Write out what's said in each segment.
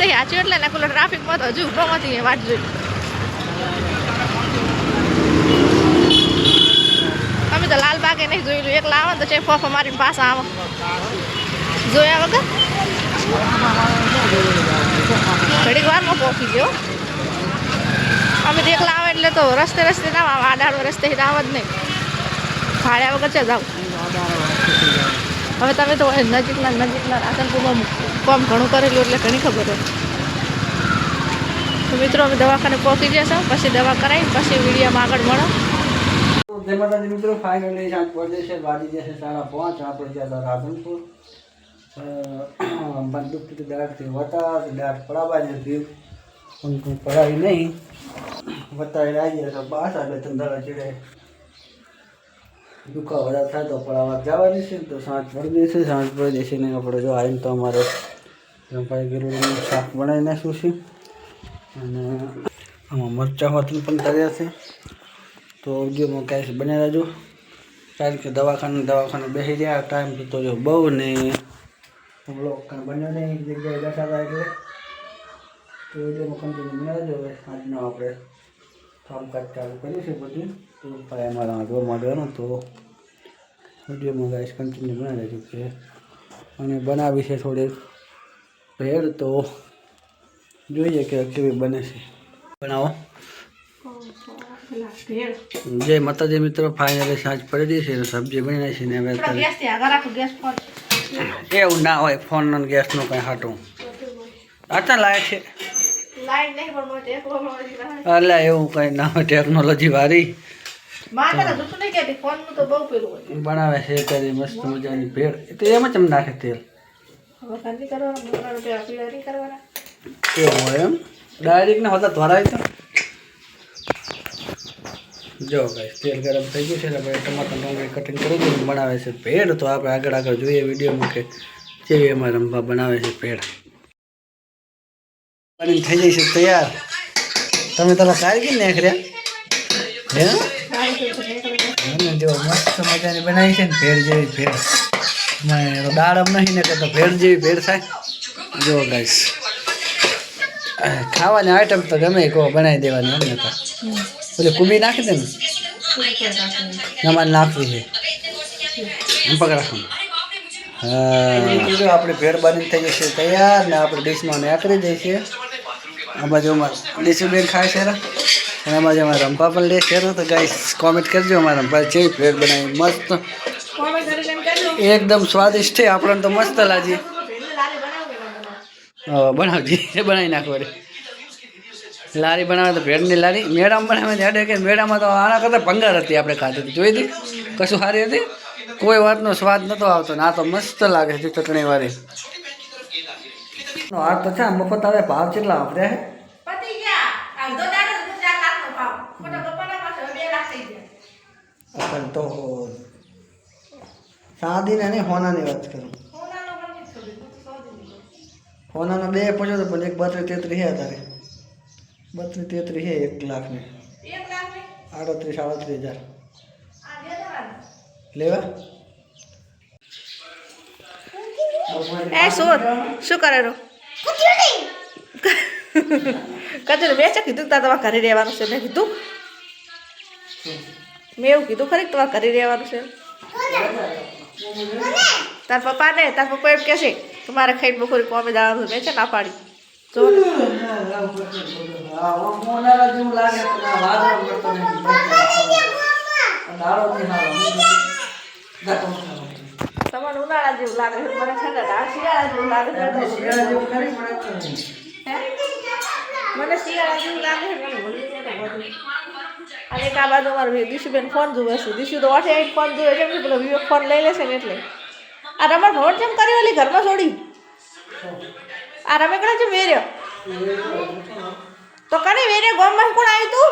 રસ્તે હાચ્યું એટલે ને પેલો ટ્રાફિકમાં તો હજુ ઊભામાંથી એ વાટ જોઈ. અમે તો લાલબાગે નહીં જોયેલું એક લાવો તો છે ફોફા મારીને પાસે આવો. જોયા વગર? ઘડીક વારમાં પહોંચી ગયો. અમે તો એકલા આવે એટલે તો રસ્તે રસ્તે ના આવે. આડાડો રસ્તે આવે જ નહીં. ફાળ્યા વગર છે જાવ હવે તમે તો નજીકના નજીકના રાધનપુરમાં કોમ ઘણું કરેલું એટલે ઘણી ખબર હોય. તો મિત્રો, અમે દવાખાને પહોંચી જશો પછી દવા કરાવી પછી વિડીયોમાં આગળ મળો. જય માતાજી મિત્રો ફાઇનલી સાંજ પહોંચે છે વાજી જશે સાડા પાંચ. આપણે જ્યાં હતા રાધનપુર. બંદૂકથી દાડથી વટા દાટ પડાવવા જતી પણ પડાવી નહીં. વટાવી આવી ગયા તો પાસ આવે ધંધાળા ચીડે. દુખાવો વધારે થાય તો પડાવવા જવાની છે તો સાંજ પડી દેશે સાંજ પડી દેશે ને આપણે જો આવીને તો અમારે ભાઈ શાક બનાવી નાખ્યું છે. અને આમાં મરચાં વાતન પણ કર્યા છે. તો વિડીયોમાં કાંઈ બનાવી રહેજો. કારણ કે દવાખાને દવાખાને બેસી રહ્યા ટાઈમ તો જો બહુ ને બ્લોક કાંઈ બન્યો નહીં, એક જગ્યાએ બેઠા હતા એટલે. તો વિડીયોમાં કન્ટિન્યુ બનાવી દેજો હવે, આજનો આપણે કામકાજ ચાલુ કર્યું છે બધું. તો ભાઈ અમારા આગળ માંડવાનું તો વિડીયોમાં ગાઈસ કન્ટિન્યુ બનાવી દેજો કે, અને બનાવી છે થોડી ભેળ તો જોઈએ કે કેવી બને છે. બનાવો. જય માતાજી મિત્રો ફાઇનલી સાંજ પડી છે સબ્જી બની છે ને હવે એવું ના હોય ફોન ગેસનું કંઈ હાટું. આટલા લાયક છે. એટલે એવું કંઈ ના હોય ટેકનોલોજી વાળી. હોય. બનાવે છે કરી મસ્ત મજાની ભેળ. તો એમ જ એમ નાખે તેલ. હવે ખાલી કરવાના મોટા રૂપિયા પીળા નહીં કરવાના. એવું હોય એમ? ડાયરેક્ટ ને હોતા ધોરાય તો? જો ભાઈ તેલ ગરમ થઈ ગયું છે ને આપણે ટમાટર ડુંગળી કટિંગ કરી દઈએ. બનાવે છે ભેળ તો આપણે આગળ આગળ જોઈએ વિડીયોમાં કે જેવી એમાં રંભા બનાવે છે ભેળ બની થઈ જાય છે તૈયાર. તમે તમે કાઢી ને રહ્યા હે? અને જો મસ્ત મજાની બનાવી છે ને ભેળ જેવી ભેળ. મેં દાળ આમ નહીં ને તો ભેળ જેવી ભેળ થાય. જો ગાઈસ ખાવાની આઈટમ તો ગમે કહો, બનાવી દેવાની અમને તો પછી કુબી નાખી દે ને? અમારે નાખવી છે. એમ પકડ રાખવાનું હા આપણે ભેળ બની થઈ જશે તૈયાર ને આપણે ડીશમાં નાખી દઈએ છીએ. જો ડીશુબેન ખાય છે. અને આમાં બાજુ અમારા રંપા પણ લે છે. તો ગાઈસ કોમેન્ટ કરજો અમારા રંપા છે ભેળ બનાવી. મસ્ત. એકદમ સ્વાદિષ્ટ છે. આપણને તો મસ્ત લાગી. બનાવજી. બનાવી નાખો રે લારી બનાવે તો ભેળની લારી. મેળામાં બનાવે હેડે કે મેળામાં તો આના કરતાં ભંગાર હતી આપણે ખાધી હતી. જોઈ હતી? કશું સારી હતી? કોઈ વાતનો સ્વાદ નહોતો આવતો. ને આ તો મસ્ત લાગે છે ચટણી વાળી. આ તો છે મફત આવે ભાવ કેટલા આપણે પણ તો સાદી ને નહીં હોનાની વાત કરું. હોનાના બે પચો હતો પણ એક બત્રીસ તેત્રીસ હે તારે. બત્રીસ તેત્રીસ હે એક લાખની. આડત્રીસ આડત્રીસ હજાર. લેવા? એ શું? શું કરે રો? કચરો વેચે કીધું તા તારે તમારે ઘરે રહેવાનું છે મેં કીધું. મેં એવું કીધું ખરી તમારે ઘરે રહેવાનું છે? તાર પપ્પા ને તાર પપ્પા એમ કહેશે છે તમારે ખાઈને બપોરે કોમે જવાનું મેં છે ના પાડી. તમારે ઉનાળા જેવું લાગે છે મને ઠંડા શિયાળા જેવું લાગે છે? મને શિયાળા જેવું લાગે છે અને એક આ બાજુ અમારે બેન ફોન જુએ છે. દિશુ તો આવીને ફોન જુએ કેમ કે પેલો વિવેક ફોન લઈ લેશે ને એટલે. આ રમણ ભવન કેમ કરી ઓલી ઘરમાં છોડી? આ રમેકડા છે વેર્યો તો કરી વેર્યો ગોમમાં કોણ આવ્યું તું?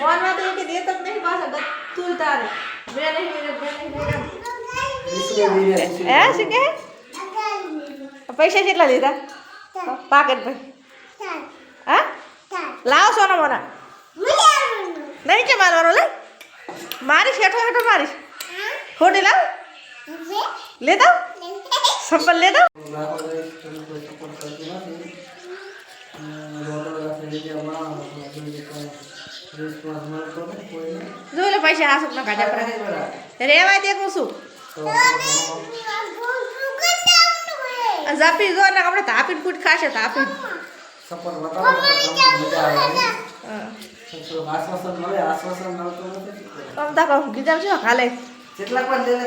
મોનમાં તો બધું તારે. બે નહીં કે? પૈસા કેટલા લીધા? પાકેટ ભાઈ. હા? લાવ સોના મોના. નહીં કે મારવાનો લે. મારીશ હેઠો હેઠો મારીશ. ખોટી લાવ. લે દો સંપલ લે દો જોઈ પૈસા હાસુક ના કાઢ્યા પર. રેવાય દે હું શું? આ ઝાપી જો ને આપણે તાપીને ફૂટ ખાશે તાપી સપોર્ટ બતાવો તા કહું કીધા છો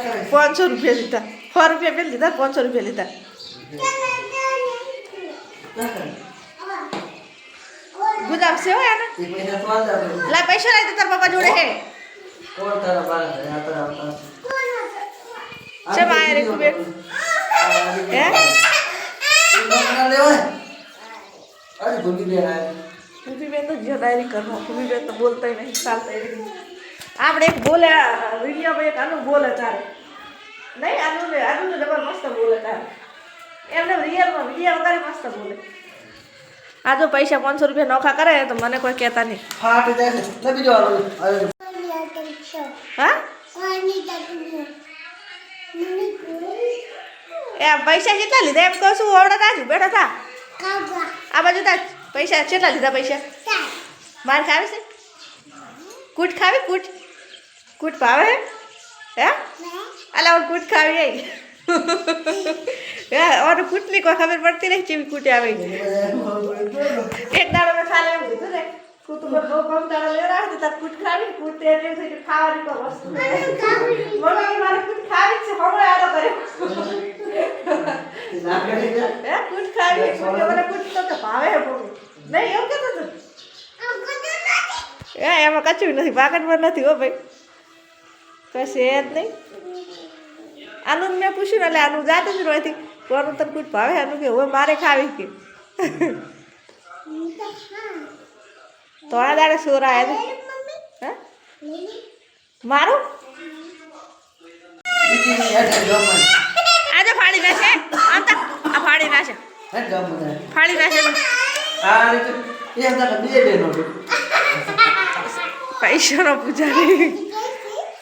કરે પાંચસો રૂપિયા લીધા. સો રૂપિયા પેલી લીધા પાંચસો રૂપિયા લીધા. છે હો એને. લા પૈસા લઈ દે લાવી તાર પપ્પા જોડે હે. કોણ તારા છે? તારા આવતા. શેમાં રે કુબે હે? લેવાય. અરે ભૂલી ગયા. કુબીબેન તો ડાયરી કરો કુબીબેન તો બોલતા નહીં ચાલતા નહીં. આપણે એક બોલે વિડીયોમાં એક આનું બોલે તારે. નહીં આનું આનું ડબલ મસ્ત બોલે તારે. એમને રિયલમાં વીડિયો વગર મસ્ત બોલે. આ જો પૈસા પાંચસો રૂપિયા નોખા કરે તો મને કોઈ કહેતા નહીં. ફાટી જાય છે. બીજો હા? એ પૈસા કેટલા લીધા? એમ કહું છું ઓવડા તાજુ બેઠા થા આ બાજુ તાજ. પૈસા કેટલા લીધા પૈસા? માર ખાવે છે? કૂટ ખાવી? કૂટ? કૂટ ભાવે હે? હે? અલા ઓર કૂટ ખાવી આવી હે ઓર કૂટની કોઈ ખબર પડતી નહીં ચીવી કૂટે આવે. એક દાડો મેં ખાલી એવું કીધું ને કૂતું પર બહુ કમ દાડો લેવડા હતી તાર કૂટ ખાવી કૂટ તે થઈ ખાવાની કોઈ વસ્તુ નહીં. મારે કૂટ ખાવી છે હમણાં આડો કર્યો. ના કરી દે. હે કૂટ ખાવી કૂટે મને કૂટ તો કે ભાવે હે બહુ નહીં એવું કહેતો તું એ એમાં કચું નથી પાકટમાં નથી હો ભાઈ. કશે જ નહીં. આનું મેં પૂછ્યું એટલે આનું જાતે જ રોયથી કોનું તને કૂટ ભાવે? આનું કે હવે મારે ખાવી કે. થોડા દાડે સોર આવ્યા હે? મારું. આજે ફાડી નાખે. તા આ ફાડી નાખે. ફાડી નાખે. આ રીતે એ હતા ને બે બહેનો છે. પૈસાનો પૂજારી.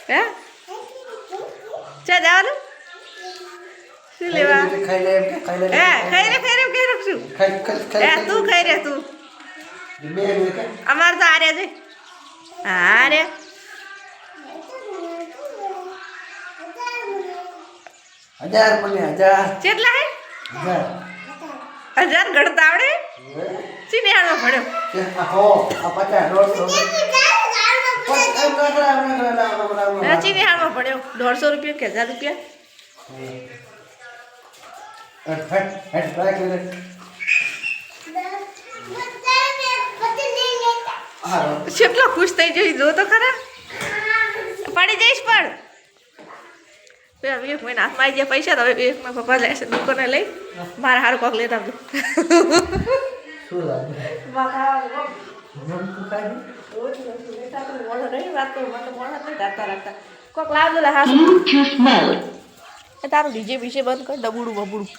હે? ચા જવાનું શું લેવા? ખાઈ લે એમ ખાઈ લે હે ખાઈ રે ખાઈ રે કે રે શું ખાઈ ખાઈ હે તું ખાઈ રે તું. અમાર તો આર્યા છે. હા રે હજાર મને હજાર. કેટલા હે? હજાર. હજાર ગણતા આવડે? ચીનિયાળમાં ભણ્યો હો આ પચાસ દોઢસો. એમ ના. ચીનિયાળમાં ભણ્યો દોઢસો રૂપિયા કે હજાર રૂપિયા? કેટલો ખુશ થઈ જઈ જો તો ખરા. પડી જઈશ પણ. વિવેક મહિના હાથમાં આવી ગયા પૈસા તો હવે વિવેકમાં પપ્પા જાય છે દુકાને લઈ. મારા હારું કોક લેતા આવજો. કોક લાવજો લે હા એ તારું ડીજે બીજે બંધ કર ડબુડું બબુડું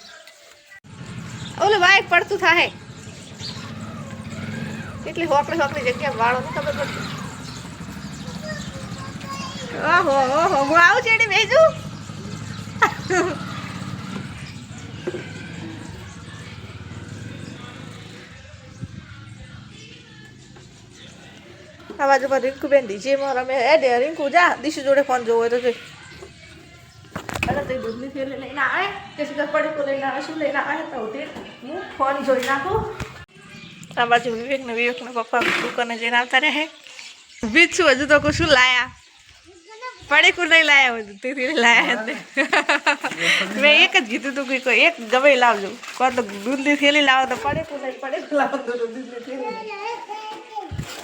ઓલું બાઈક પડતું થાય કેટલી હોકડી હોકડી જગ્યા વાળો તો ખબર પડતી ઓહો ઓહો, હું આવું ચેડી બેજુ? આ બાજુ પર રિંકુ બેન ડીજેમાં રમે એ દે રિંકુ જા દીશુ જોડે ફોન જોવો હોય તો જોઈ. અરે તે દૂધની થેલી લઈને આવે કે સીધા પડીકો લઈને આવે શું લઈને આવે તો તે હું ફોન જોઈ નાખું. આ બાજુ વિવેક ને વિવેક ને પપ્પા દુકાને જઈને આવતા રહે. બીજ શું હજુ તો કશું લાયા? પડીકું નહીં લાયા બધું તેથી લાયા મેં એક જ કીધું તું કે કોઈ એક ગમે લાવજો. કોણ તો દૂધની થેલી લાવો તો પડીકું નહીં પડે લાવો તો દૂધની થેલી.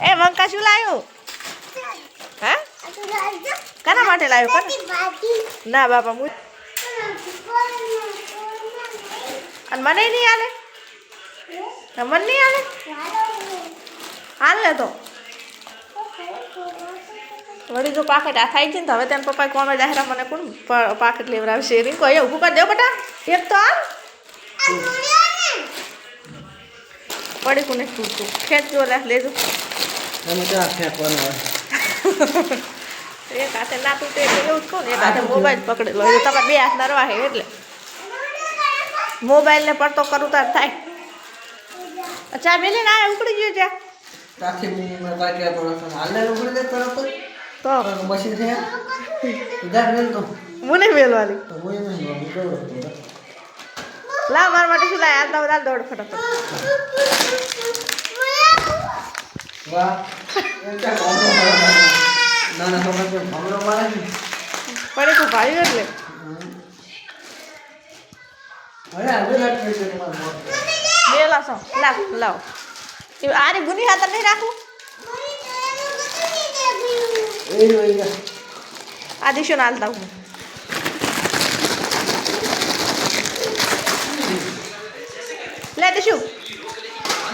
એ મંકા શું લાવ્યો હા? કાના માટે લાવ્યો કોને? ના બાપા હું અને મને નહીં આલે મને નહીં આલે હાલ ને તો. વળી જો પાકેટ આ થાય છે ને તો હવે તેના પપ્પા કોમે જાહેરા મને કોણ પાકેટ લેવડાવશે એની કોઈ ઊભું કરી દેવ બેટા. એક તો આ પડી કોને તૂટતું ખેંચજો લેજો. એમાં ક્યાં ફેંકવાનું હોય? એક હાથે ના તૂટે એવું જ કહું ને એક હાથે મોબાઈલ પકડેલો તમારે બે હાથ નરવા હે એટલે. મોબાઈલને પડતો કરું તાર થાય. ચા મેલે ના ઉકળી ગયો ચા. ત્યાંથી હું બાકી થોડા હાલે ઉગડી દે તરત તો. મશીન છે. ઉધાર મેલ તો. મને મેલવાની. તો જ તો. લાવ મારા માટે શું લાય? બધા દોડ ફટાફટ. વાહ. પડે ભાઈ એટલે. મેલા છો લાવ લાવ એ ગુની હાથર નહીં રાખું. આ દિશો ના હું લે દિશુ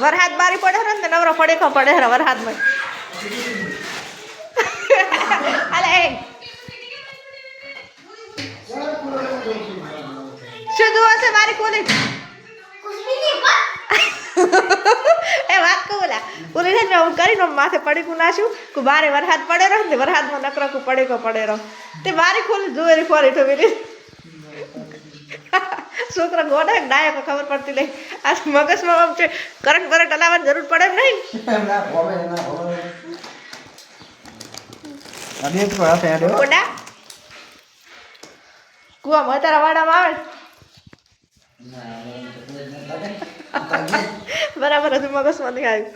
વરહાદ બારી પડે ને નવરો પડે ખો પડે વરહાદમાં અલે શું જોવો છે? મારી કોલી એ વાત કહું લા હું કરીને માથે પડી કુ નાશું કે બારે વરસાદ પડે રહો ને વરસાદમાં નકરો કુ પડે કો પડે રહો તે બારી ખોલી જોયેલી ફોરી પેલી છોકરા ગોડા ડાયક ખબર પડતી નહીં. આ મગજમાં કરંટ બરંટ હલાવવાની જરૂર પડે એમ નહીં. કુવામાં તારા વાડામાં આવે? બરાબર હજુ મગજમાં નહીં આવ્યું.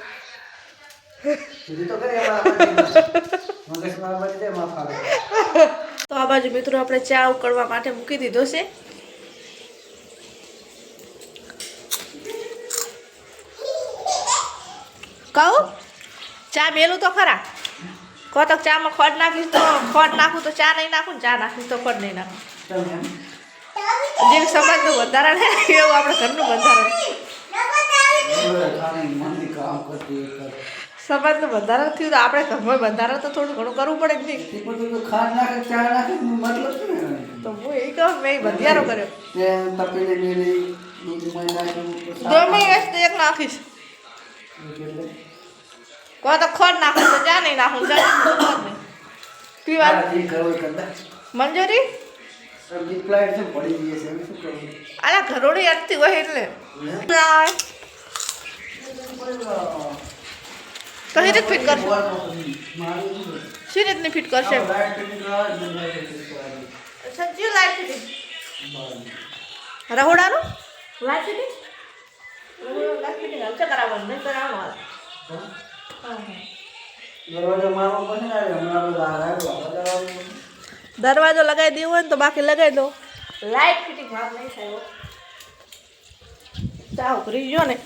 તો આ બાજુ મિત્રો આપણે ચા ઉકળવા માટે મૂકી દીધો છે. કહું? ચા મેલું તો ખરા? કહો તો ચામાં ખોટ નાખીશ તો ખોટ નાખું તો ચા નહીં નાખું ચા નાખીશ તો ખોટ નહીં નાખું. જે સમાજનું બંધારણ હે એવું આપણે ઘરનું બંધારણ. સમાજનું બંધારણ થયું તો આપણે ઘરમાં બંધારણ તો થોડું ઘણું કરવું પડે જ નહીં. તો હું એ કહું મેં બંધિયારો કર્યો. તે વસ્તુ એક નાખીશ. કહો તો ખોટ નાખું તો ચા નહીં નાખું તો જે એ કરતા. મંજૂરી સબ્જી પ્લાટ છે, પડી ગઈ છે, શું કરવું? અલા ઘરોડી અટતી હોય એટલે? ના કઈ રીતે ફિટ કરશે શું? રીતની ફિટ કરશે જ. સચ્ચી લાઈટ ફિટિંગ. રહોડાનું લાઈટ ફિટિંગ લાઈટ ફિટિંગ કરાવવાનું નહીં કરાવવાનું. દરવાજો લગાવી દેવો હોય ને તો બાકી લગાવી દો. લાઈટ ફિટિંગ ભાગ નહીં થાય. ઉભરી ગયો ને.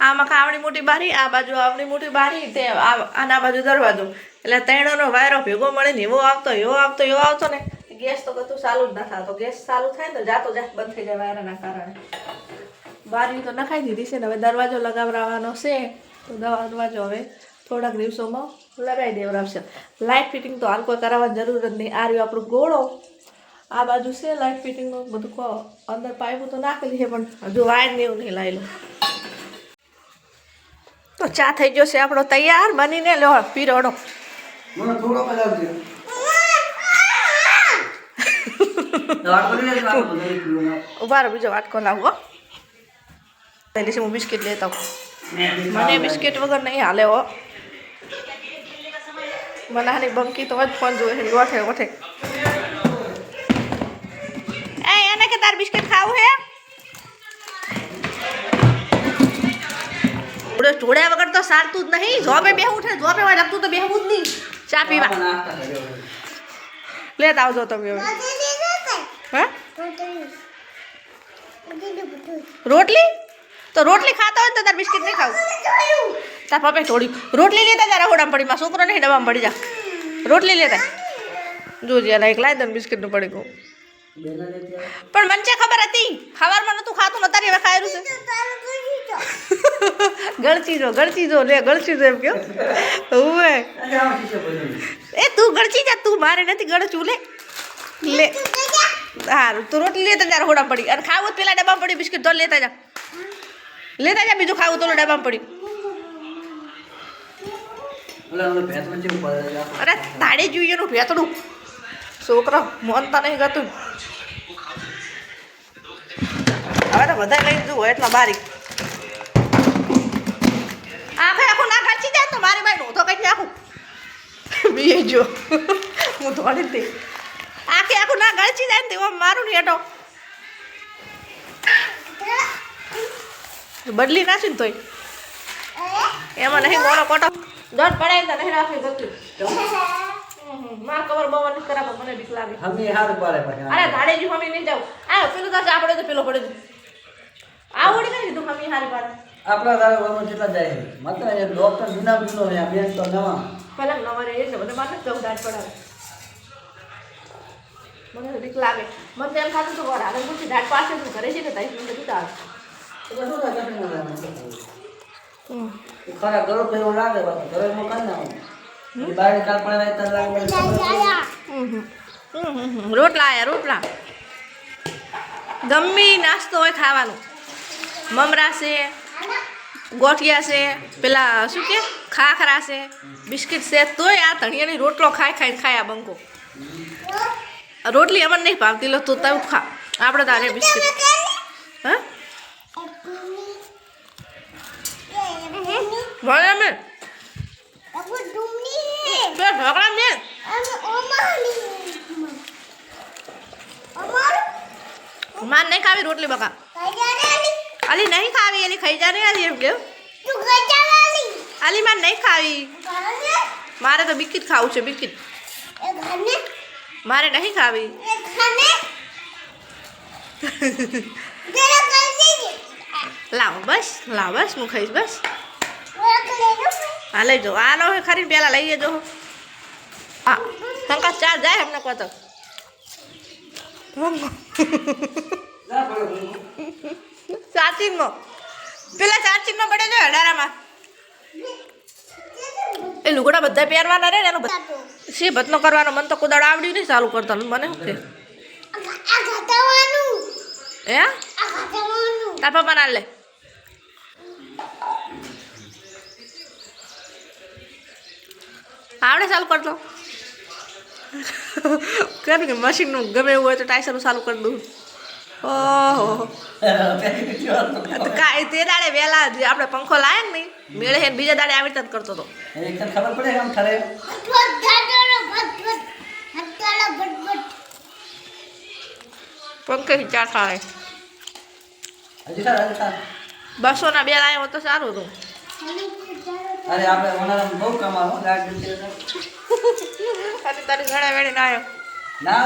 આમાં ખાવણી મોટી બારી આ બાજુ આવણી મોટી બારી તે આ- આના બાજુ દરવાજો. એટલે ત્રણેયનો વાયરો ભેગો મળે ને એવો આવતો એવો આવતો એવો આવતો ને. ગેસ તો કતું ચાલુ જ ના થતો. ગેસ ચાલુ થાય ને તો જાતો જાત બંધ થઈ જાય વાયરાના કારણે. બારી તો નખાઈ દીધી છે ને હવે દરવાજો લગાવવાનો છે તો દરવાજો હવે થોડાક દિવસોમાં લગાવી દેવડાવશે લાઇટ ફિટિંગ તો હાલ કોઈ કરાવવાની જરૂર જ નહીં. આ રહ્યું આપણું ગોળો. આ બાજુ છે લાઇટ ફિટિંગનું બધું કહો અંદર પાઇપો તો નાખેલી છે પણ હજુ વાયર ને એવું નહીં લાવેલું તો ચા થઈ ગયો છે આપણો તૈયાર. બનીને લો પીરોડો. ઊભા બીજો વાટકો લાવો પહેલી છે હું બિસ્કિટ લેતા આવું મને બિસ્કિટ વગર નહીં હાલે હો મને આની બંકી તો જ ફોન જોવે છે ઓઠે ઓઠે એ એને કે તાર બિસ્કિટ ખાવું હે જોડે જોડ્યા વગર તો સારતું જ નહીં જોબે બેહવું ઉઠે જોબે વાળ રમતું તો બેહવું જ નહીં ચા પીવા આપણે નાસ્તા કર્યો હવે. લેતા આવજો તમે હવે હે રોટલી તો રોટલી ખાતા હોય તો તાર બિસ્કિટ નહીં ખાવું. તાર પપ્પા થોડી રોટલી લેતા તારા હોડામાં પડી માં છોકરો નહીં ડબ્બામાં પડી જા. રોટલી લેતા. જોજે એના એક લાય દે બિસ્કિટનું પડી ગયું. પણ મને ખબર હતી? ખાવામાં નતું ખાતું નતા હવે ખાયેલું છે. ગળચી જો ગળચી જો, લે, ગળચી જો એમ કયો. હવે. એ તું ગળચી જા, તું મારે નથી ગળચું, લે. લે. સારું તું રોટલી લેતા જા હોડા પડી. અને ખાવું પેલા ડબ્બામાં પડી, બિસ્કિટ તો લેતા જા. લેતા જા બીજું ખાવું તો ડબ્બામાં પડી ઓલા ઓલા ભેંસમાં કેવું પડે છે આપણે? અરે તાળે જોઈએ નું ભેતડું છોકરો મોનતા નહીં ગતું. હવે તો બધા લઈ જવું એટલા બારીક. આખે આખું ના ખર્ચી જાય તો મારી ભાઈ તો કઈ નાખું. બીજો હું દોડી દે આખે આખું ના ગળચી જાય ને તેમાં મારું ને એટો બદલી નાખી ને તોય. એમાં નહીં મોડો કોટો. દોઢ પડાય તો નહીં રાખી ગતું માર કવર બવર નથી કરાવો મને બીક લાગે. હમી હારું પડે અરે ધાડે જી નહીં જાવ આ પેલું તો આપણે તો પેલો પડે આ કઈ દીધું મમ્મી હારી પાડે. આપણા તારે વરમાં કેટલા જાય માત્ર એ ડોક્ટર જૂના જૂનો છે બેન તો નવા. પેલા નવારે એટલે મને મારે પડાવે. મને તો બીક લાગે. મને તો એમ ખાતું હતું વાર આગળ પૂછી દાઢ પાસે તું ઘરે છે ને તારી મને બીક આવે ખરા ગળો તો એવું લાગે બાકી ઘરે એમાં કાંઈ ના હોય. એ બારે કાલ પણ આવે ત્યારે લાગે મને ખબર છે. રોટલા આયા રોટલા ગમી નાસ્તો હોય ખાવાનું મમરા છે, ગોઠિયા છે, પેલા શું કે ખાખરા છે, બિસ્કિટ છે, તોય આ ધણિયાની રોટલો ખાઈ ખાઈ ખાયા બંકો રોટલી અમને નહીં ભાવતી, લો તું તું ખા આપણે તારે બિસ્કિટ હા મેં બે ઢોકળા મેં માર નહીં ખાવી રોટલી બકા. અલી નહીં ખાવી એલી ખાઈ જા ને અલી એમ કેવું અલી માર નહીં ખાવી. મારે તો બિસ્કિટ ખાવું છે બિસ્કિટ. મારે નહીં ખાવી. લાવ બસ લાવ બસ હું ખાઈશ બસ. હા લઈ જાઓ. આ લો ખરી પેલા લઈ જજો હા. શંકા ચાર જાય અમને કહો તો. ચાર્જિંગમાં પેલા ચાર્જિંગમાં પડે છે અઢારામાં. એ લુગડા બધા પહેરવાના રે ને એનો શી ભતનો કરવાનો? મને તો કુદાડ આવડ્યું નહીં ચાલુ કરતા. મને શું કે? હે? તાર પપ્પા ના લે. આવડે ચાલુ કરતો કેમ કે મશીનનું ગમે એવું હોય તો ટાઈસરનું ચાલુ કરી દઉં. ઓહો. તો કાંઈ તે દાડે વહેલા જે આપણે પંખો લાવે ને નહીં મેળે હે બીજા દાડે આવી રીતે જ કરતો હતો. ખબર પડે આમ ખરે પંખે ચાર થાય બસો ના બસોના બે લાયા હોત તો સારું હતું. અરે આપણે ઉનાળામાં બહુ કમાવો હોય તારી તારી ઘણા વેણી ના આવ્યો. ના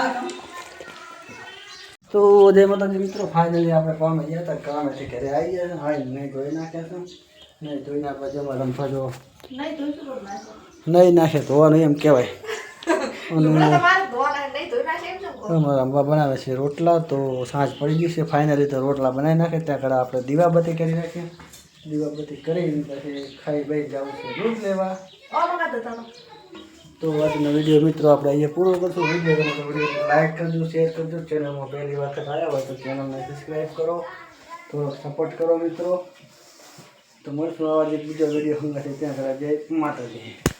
તો જય માતાજી મિત્રો ફાઇનલી આપણે કામે ગયા હતા કામેથી ઘરે આવી ગયા છે. હા નહીં ધોઈ નાખ્યા છે. નહીં ધોઈ નાખવા પછી અમારે રમવા જો નહીં નાખો? ધોવાનું એમ કહેવાય. રમવા તો નહીં એમ શું કહું? બનાવે છે રોટલા તો સાંજ પડી ગઈ છે ફાઇનલી તો રોટલા બનાવી નાખે ત્યાં આગળ આપણે દીવાબત્તી કરી નાખીએ. દીવાબત્તી કરીને પછી ખાઈ બઈ જવું છે. દૂધ લેવા. તો આજનો વીડિયો મિત્રો આપણે અહીંયા પૂરો કરશું. વીડિયો વીડિયો લાઈક કરજો શેર કરજો. ચેનલમાં પહેલી વખત આવ્યા હોય તો ચેનલને સબસ્ક્રાઈબ કરો. તો સપોર્ટ કરો મિત્રો. તો મળશું આવા જ બીજો વીડિયો હંગાથી. ત્યાં જય માતાજી.